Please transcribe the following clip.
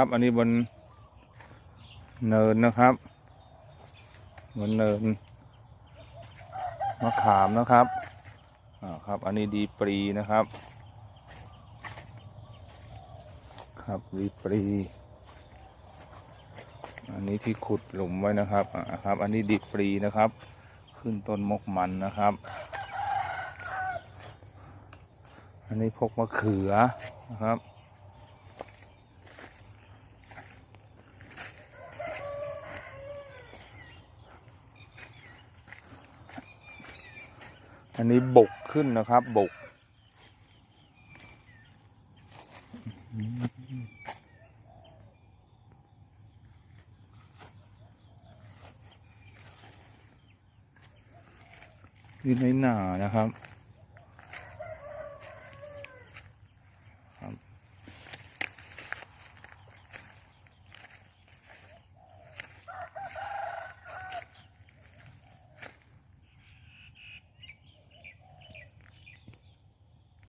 ครับ อันนี้บนเนินนะครับ บนเนินมะขามนะครับอ่าครับ อันนี้ดีปรีนะครับ ครับดีปรี อันนี้ที่ขุดหลุมไว้นะครับอ่าครับ อันนี้ดีปรีนะครับ ขึ้นต้นมกมันนะครับ อันนี้พกมะเขือนะครับ อันนี้บกขึ้นนะครับ บก อยู่ในหนานะครับ